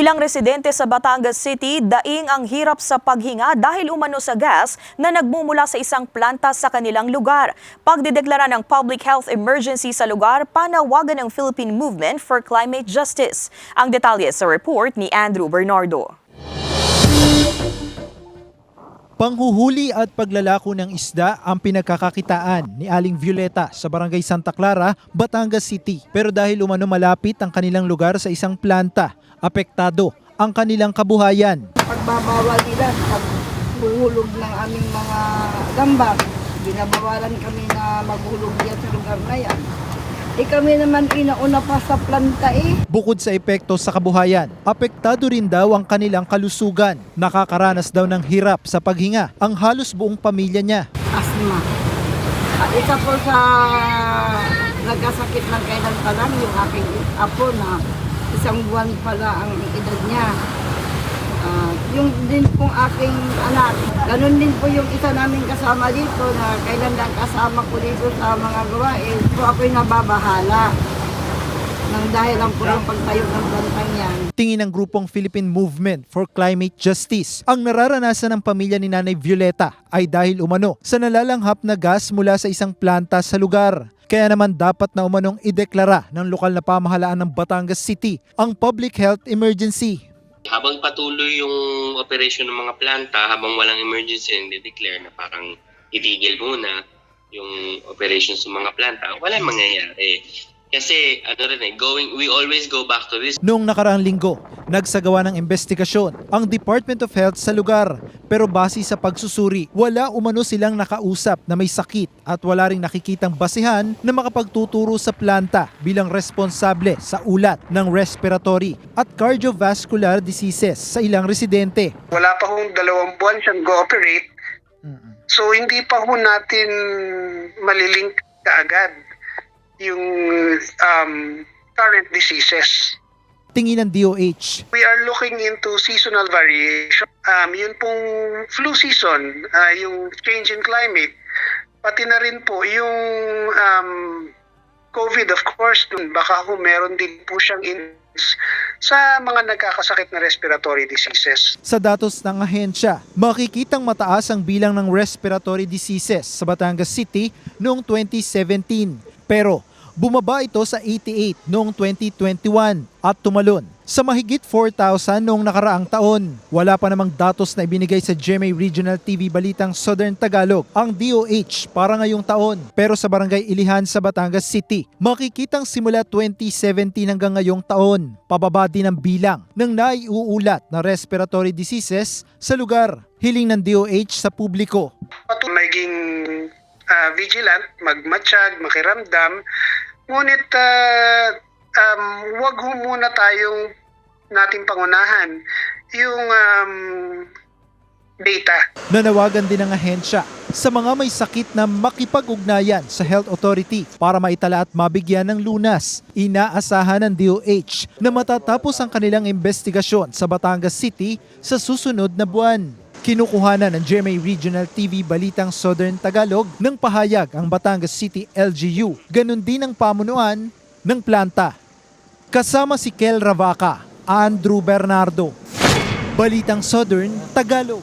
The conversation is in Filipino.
Ilang residente sa Batangas City daing ang hirap sa paghinga dahil umano sa gas na nagmumula sa isang planta sa kanilang lugar. Pagdideklara ng public health emergency sa lugar, panawagan ng Philippine Movement for Climate Justice. Ang detalye sa report ni Andrew Bernardo. Panghuhuli at paglalako ng isda ang pinagkakakitaan ni Aling Violeta sa Barangay Santa Clara, Batangas City. Pero dahil umano malapit ang kanilang lugar sa isang planta, apektado ang kanilang kabuhayan. pagbabawal nila pag buhulog ng aming mga gambang. Binabawalan kami na maghulog yan sa lugar na yan. Eh kami naman inauna pa sa planta eh. Bukod sa epekto sa kabuhayan, apektado rin daw ang kanilang kalusugan. Nakakaranas daw ng hirap sa paghinga ang halos buong pamilya niya. Asma. At isa po sa nagkasakit ng kailan pa lang yung aking apo na isang buwan pala ang edad niya. Ah, yung din pong aking anak, ganun din po yung isa naming kasama dito na kailan lang kasama ko dito sa mga gawain. So ako'y nababahala nang dahil lang po ng pagtayo ng plantang yan. Tingin ng grupong Philippine Movement for Climate Justice, ang nararanasan ng pamilya ni Nanay Violeta ay dahil umano sa nalalanghap na gas mula sa isang planta sa lugar. Kaya naman dapat na umanong ideklara ng lokal na pamahalaan ng Batangas City ang public health emergency. Habang patuloy yung operation ng mga planta, habang walang emergency, hindi declare na parang itigil muna yung operation sa mga planta, walang mangyayari. Kasi ano rin eh, going, we always go back to this. Noong nakaraang linggo, nagsagawa ng investigasyon ang Department of Health sa lugar. Pero base sa pagsusuri, wala umano silang nakausap na may sakit at wala ring nakikitang basihan na makapagtuturo sa planta bilang responsable sa ulat ng respiratory at cardiovascular diseases sa ilang residente. wala pa hong dalawang buwan siyang go-operate. So hindi pa ho natin malilink kaagad yung um, current diseases. Tingin ng DOH, We are looking into seasonal variation. Um, yun pong flu season, ah, yung change in climate, pati na rin po yung um, COVID of course, dun baka ho meron din po siyang in- sa mga nagkakasakit na respiratory diseases. Sa datos ng ahensya, makikitang mataas ang bilang ng respiratory diseases sa Batangas City noong 2017. Pero bumaba ito sa 88 noong 2021 at tumalon sa mahigit 4,000 noong nakaraang taon. Wala pa namang datos na ibinigay sa GMA Regional TV Balitang Southern Tagalog ang DOH para ngayong taon. Pero sa Barangay Ilihan sa Batangas City, makikitang simula 2017 hanggang ngayong taon, pababa din ang bilang ng naiuulat na respiratory diseases sa lugar. Hiling ng DOH sa publiko. patuloy maging ah, vigilant, magmatsyag, makiramdam. Ngunit ah, um, wag muna tayong nating pangunahan yung um, data. Nanawagan din ng ahensya sa mga may sakit na makipag-ugnayan sa Health Authority para maitala at mabigyan ng lunas. Inaasahan ng DOH na matatapos ang kanilang investigasyon sa Batangas City sa susunod na buwan. Kinukuhanan ng GMA Regional TV Balitang Southern Tagalog ng pahayag ang Batangas City LGU. Ganon din ang pamunuan ng planta. Kasama si Kel Ravaca, Andrew Bernardo, Balitang Southern Tagalog.